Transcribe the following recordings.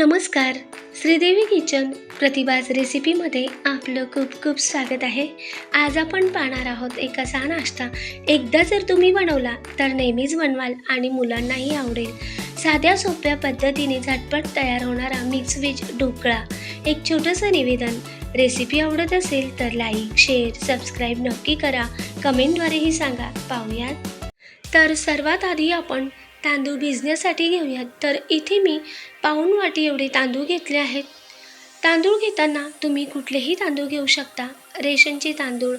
नमस्कार. श्रीदेवी किचन प्रतिभाज रेसिपीमध्ये आपलं खूप खूप स्वागत आहे. आज आपण पाहणार आहोत एक असा नाश्ता. एकदा जर तुम्ही बनवला तर नेहमीच बनवाल आणि मुलांनाही आवडेल. साध्या सोप्या पद्धतीने झटपट तयार होणारा मिक्स व्हेज ढोकळा. एक छोटंसं निवेदन. रेसिपी आवडत असेल तर लाईक शेअर सबस्क्राईब नक्की करा. कमेंटद्वारेही सांगा. पाहूयात. तर सर्वात आधी आपण तांदूळ भिजण्यासाठी घेऊयात. तर इथे मी पाऊण वाटी एवढे तांदूळ घेतले आहेत. तांदूळ घेताना तुम्ही कुठलेही तांदूळ घेऊ शकता. रेशनचे तांदूळ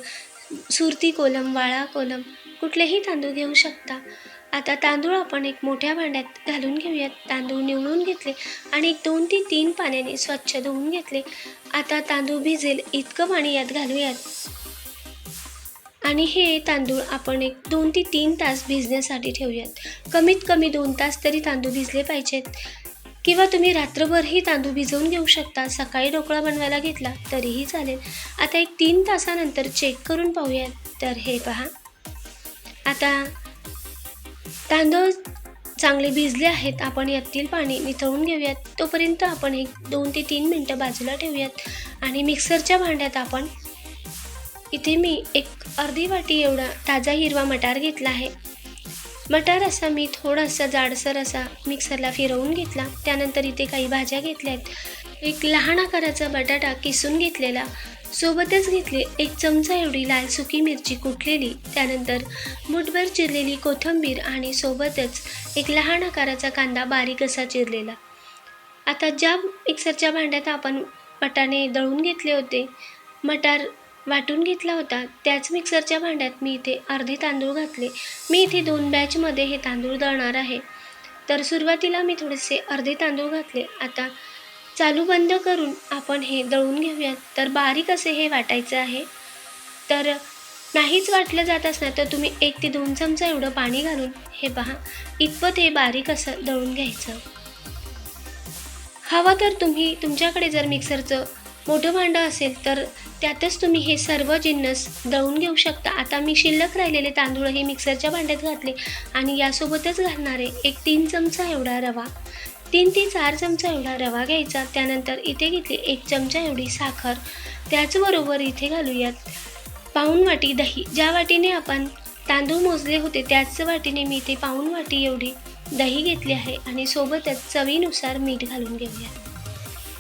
सुरती कोलम वाळा कोलम कुठलेही तांदूळ घेऊ शकता. आता तांदूळ आपण एक मोठ्या भांड्यात घालून घेऊयात. तांदूळ निवडून घेतले आणि एक दोन ते तीन पाण्याने स्वच्छ धुवून घेतले. आता तांदूळ भिजेल इतकं पाणी यात घालूयात. आणि हे तांदूळ आपण एक दोन ते तीन तास भिजण्यासाठी ठेवूयात. कमीत कमी दोन तास तरी तांदूळ भिजले पाहिजेत. किंवा तुम्ही रात्रभरही तांदूळ भिजवून घेऊ शकता. सकाळी ढोकळा बनवायला घेतला तरीही चालेल. आता एक तीन तासानंतर चेक करून पाहूयात. तर हे पहा. आता तांदूळ चांगले भिजले आहेत. आपण यातील पाणी निथळून घेऊयात. तोपर्यंत आपण एक दोन ते तीन मिनटं बाजूला ठेवूयात. आणि मिक्सरच्या भांड्यात आपण इथे मी एक अर्धी वाटी एवढा ताजा हिरवा मटार घेतला आहे. मटार असा मी थोडासा जाडसर असा मिक्सरला फिरवून घेतला. त्यानंतर इथे काही भाज्या घेतल्या आहेत. एक लहान आकाराचा बटाटा किसून घेतलेला. सोबतच घेतले एक चमचा एवढी लाल सुकी मिरची कुटलेली त्यानंतर मुठभर चिरलेली कोथिंबीर आणि सोबतच एक लहान आकाराचा कांदा बारीक असा चिरलेला. आता ज्या मिक्सरच्या भांड्यात आपण पटाने दळून घेतले होते मटार वाटून घेतला होता. त्याच मिक्सरच्या भांड्यात मी इथे अर्धे तांदूळ घातले. मी इथे दोन बॅचमध्ये हे तांदूळ दळणार आहे. तर सुरुवातीला मी थोडेसे अर्धे तांदूळ घातले. आता चालू बंद करून आपण हे दळून घेऊयात. तर बारीक असे हे वाटायचं आहे. तर नाहीच वाटलं जात असणार तर तुम्ही एक ते दोन चमचा एवढं पाणी घालून हे पहा. इतपत हे बारीक असं दळून घ्यायचं. हवं तर तुम्ही तुमच्याकडे जर मिक्सरचं मोठं भांडं असेल तर त्यातच तुम्ही हे सर्व जिन्नस दळून घेऊ शकता. आता मी शिल्लक राहिलेले तांदूळ हे मिक्सरच्या भांड्यात घातले आणि यासोबतच घालणारे एक तीन चमचा एवढा रवा. तीन ते चार चमचा एवढा रवा घ्यायचा त्यानंतर इथे घेतली एक चमचा एवढी साखर. त्याचबरोबर इथे घालूयात पाऊण वाटी दही. ज्या वाटीने आपण तांदूळ मोजले होते त्याच वाटीने मी इथे पाऊण वाटी एवढी दही घेतली आहे आणि सोबतच चवीनुसार मीठ घालून घेऊया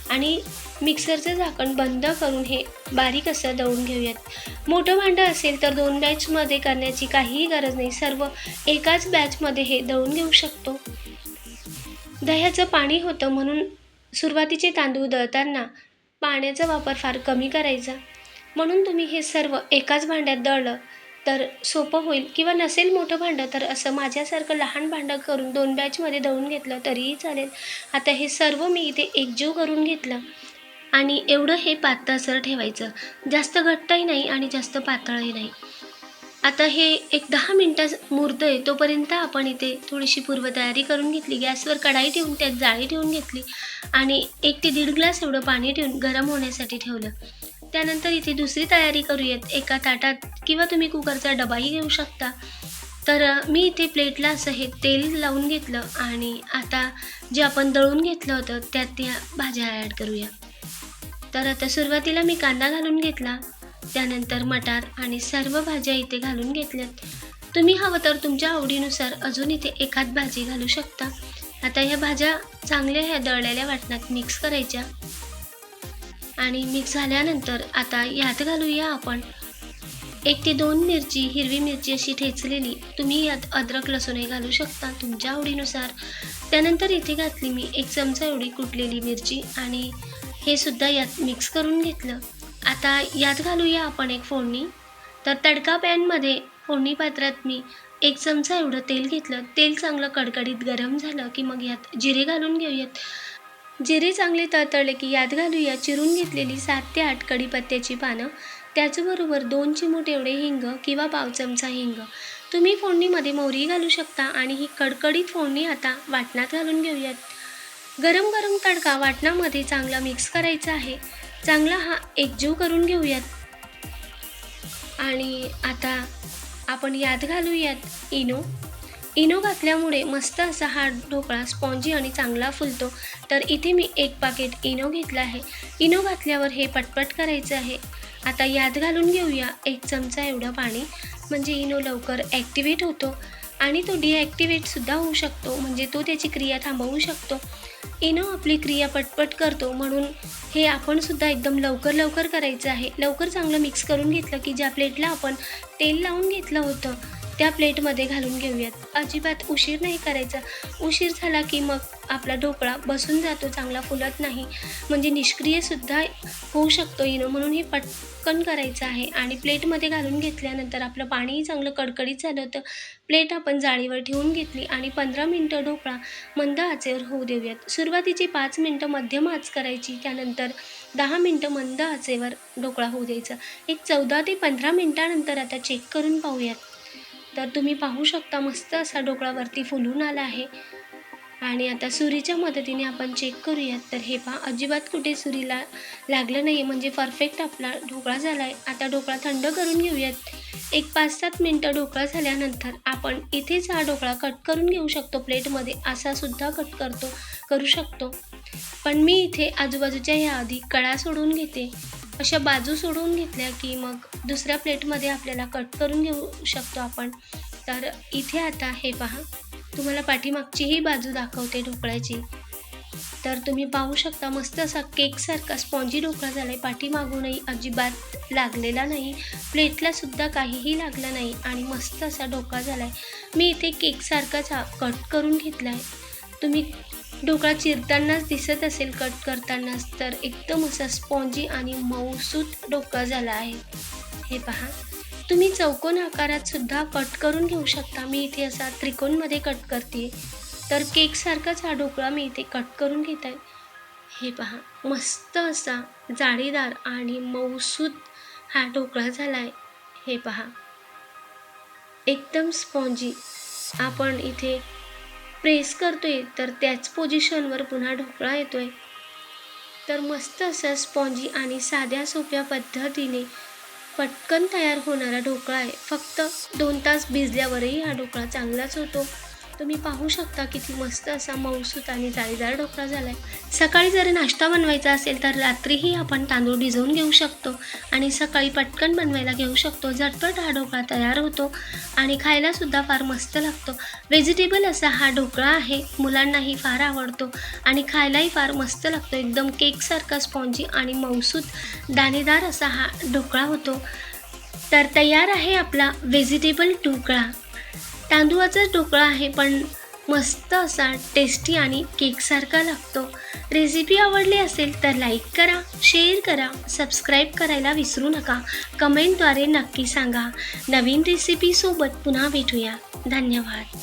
आणि मिक्सरचं झाकण बंद करून हे बारीक असं दळून घेऊयात. मोठं भांडं असेल तर दोन बॅचमध्ये करण्याची काहीही गरज नाही. सर्व एकाच बॅचमध्ये हे दळून घेऊ शकतो. दह्याचं पाणी होतं म्हणून सुरुवातीचे तांदूळ दळताना पाण्याचा वापर फार कमी करायचा. म्हणून तुम्ही हे सर्व एकाच भांड्यात दळलं तर सोपं होईल किंवा नसेल मोठं भांडं तर असं माझ्यासारखं लहान भांडं करून दोन बॅचमध्ये दळून घेतलं तरीही चालेल. आता हे सर्व मी इथे एकजीव करून घेतलं. आणि एवढं हे पातळसर ठेवायचं. जास्त घट्टही नाही आणि जास्त पातळही नाही. आता हे एक दहा मिनटं मुरतं आहे तोपर्यंत आपण इथे थोडीशी पूर्वतयारी करून घेतली. गॅसवर कढाई ठेवून त्यात जाळी ठेवून घेतली आणि एक ते दीड ग्लास एवढं पाणी ठेवून गरम होण्यासाठी ठेवलं. त्यानंतर इथे दुसरी तयारी करूयात. एका ताटात किंवा तुम्ही कुकरचा डबाही घेऊ शकता. तर मी इथे प्लेटला असं हे तेल लावून घेतलं आणि आता जे आपण दळून घेतलं होतं त्यात त्या भाज्या ॲड करूया. तर आता सुरुवातीला मी कांदा घालून घेतला. त्यानंतर मटार आणि सर्व भाज्या इथे घालून घेतल्यात. तुम्ही हवं तर तुमच्या आवडीनुसार अजून इथे एखाद भाजी घालू शकता. आता ह्या भाज्या चांगल्या ह्या दळलेल्या वाटणात मिक्स करायच्या. आणि मिक्स झाल्यानंतर आता यात घालूया आपण. एक ते दोन मिरची हिरवी मिरची अशी ठेचलेली. तुम्ही यात अद्रक लसूणही घालू शकता तुमच्या आवडीनुसार. त्यानंतर इथे घातली मी एक चमचा एवढी कुटलेली मिरची आणि हे सुद्धा यात मिक्स करून घेतलं. आता यात घालूया आपण एक फोडणी. तर तडका पॅनमध्ये फोडणी पात्रात मी एक चमचा एवढं तेल घेतलं. तेल चांगलं कडकडीत गरम झालं की मग यात जिरे घालून घेऊयात. जिरे चांगले तळतळले की यात घालूया चिरून घेतलेली सात ते आठ कढीपत्त्याची पानं. त्याचबरोबर दोन चिमूट एवढे हिंग किंवा पाव चमचा हिंग. तुम्ही फोडणीमध्ये मोहरी घालू शकता आणि ही कडकडीत फोडणी आता वाटणात घालून घेऊयात. गरम गरम तडका वाटणामध्ये चांगला मिक्स करायचा आहे. चांगला हा एकजीव करून घेऊयात. आणि आता आपण यात घालूयात इनो. इनो घातल्यामुळे मस्त असा हा ढोकळा स्पॉन्जी आणि चांगला फुलतो. तर इथे मी एक पाकिट इनो घेतला आहे. इनो घातल्यावर हे पटपट करायचं आहे. आता यात घालून घेऊया एक चमचा एवढं पाणी. म्हणजे इनो लवकर ॲक्टिवेट होतो. आणि तो डिॲक्टिवेटसुद्धा होऊ शकतो. म्हणजे तो त्याची क्रिया थांबवू शकतो. इनो आपली क्रिया पटपट करतो. म्हणून हे आपणसुद्धा एकदम लवकर लवकर करायचं आहे. लवकर चांगलं मिक्स करून घेतलं की ज्या प्लेटला आपण तेल लावून घेतलं होतं त्या प्लेटमध्ये घालून घेऊयात. अजिबात उशीर नाही करायचा. उशीर झाला की मग आपला ढोकळा बसून जातो चांगला फुलत नाही. म्हणजे निष्क्रियसुद्धा होऊ शकतो इनो म्हणून हे पटकन करायचं आहे. आणि प्लेटमध्ये घालून घेतल्यानंतर आपलं पाणीही चांगलं कडकडीत झालं होतं प्लेट आपण जाळीवर ठेवून घेतली आणि पंधरा मिनटं ढोकळा मंद आचेवर होऊ देऊयात. सुरुवातीची पाच मिनटं मध्यम आच करायची त्यानंतर दहा मिनटं मंद आचेवर ढोकळा होऊ द्यायचा. एक चौदा ते पंधरा मिनटानंतर आता चेक करून पाहूयात. तर तुम्ही पाहू शकता मस्त असा ढोकळावरती फुलून आला आहे. आणि आता सुरीच्या मदतीने आपण चेक करूयात. तर हे पहा अजिबात कुठे सुरीला लागलं नाही म्हणजे परफेक्ट आपला ढोकळा झाला आहे आता ढोकळा थंड करून घेऊयात. एक पाच सात मिनटं ढोकळा झाल्यानंतर आपण इथेच हा ढोकळा कट करून घेऊ शकतो. प्लेटमध्ये असा सुद्धा कट करतो करू शकतो. पण मी इथे आजूबाजूच्या ह्या आधी कळा सोडून घेते. अशा बाजू सोडून घेतल्या की मग दुसऱ्या प्लेटमध्ये आपल्याला कट करून घेऊ शकतो आपण. तर इथे आता हे पहा तुम्हाला पाठीमागचीही बाजू दाखवते ढोकळ्याची. तर तुम्ही पाहू शकता मस्त असा केकसारखा स्पॉन्जी ढोकळा झाला आहे पाठीमागूनही अजिबात लागलेला नाही. प्लेटलासुद्धा काहीही लागलं नाही आणि मस्त असा ढोकळा झाला आहे मी इथे केकसारखाच हा कट करून घेतला आहे तुम्ही ढोकळा चिरतानाच दिसत असेल कट करतानाच तर एकदम असा स्पॉन्जी आणि मऊसूत ढोकळा झाला आहे. हे पहा. तुम्ही चौकोन आकारात सुद्धा कट करून घेऊ शकता. मी इथे असा त्रिकोणमध्ये कट करते. तर केकसारखाच हा ढोकळा मी इथे कट करून घेत आहे. हे पहा मस्त असा जाळीदार आणि मऊसूत हा ढोकळा झाला आहे हे पहा. एकदम स्पॉन्जी. आपण इथे प्रेस करतोय तर त्याच पोझिशनवर पुन्हा ढोकळा येतोय. तर मस्त असा स्पॉन्जी आणि साध्या सोप्या पद्धतीने पटकन तयार होणारा ढोकळा आहे. फक्त दोन तास भिजल्यावरही हा ढोकळा चांगलाच होतो. तुम्ही पाहू शकता किती मस्त असा मऊसूत आणि जाळीदार ढोकळा झाला आहे सकाळी जर नाश्ता बनवायचा असेल तर रात्रीही आपण तांदूळ भिजवून घेऊ शकतो आणि सकाळी पटकन बनवायला घेऊ शकतो. झटपट हा ढोकळा तयार होतो आणि खायलासुद्धा फार मस्त लागतो. व्हेजिटेबल असा हा ढोकळा आहे मुलांनाही फार आवडतो आणि खायलाही फार मस्त लागतो. एकदम केकसारखा स्पॉन्जी आणि मऊसूत दाणेदार असा हा ढोकळा होतो. तर तयार आहे आपला व्हेजिटेबल ढोकळा. तांदूळाचाच ढोकळा आहे पण मस्त असा टेस्टी आणि केकसारखा लागतो. रेसिपी आवडली असेल तर लाईक करा शेअर करा सबस्क्राईब करायला विसरू नका. कमेंटद्वारे नक्की सांगा. नवीन रेसिपीसोबत पुन्हा भेटूया. धन्यवाद.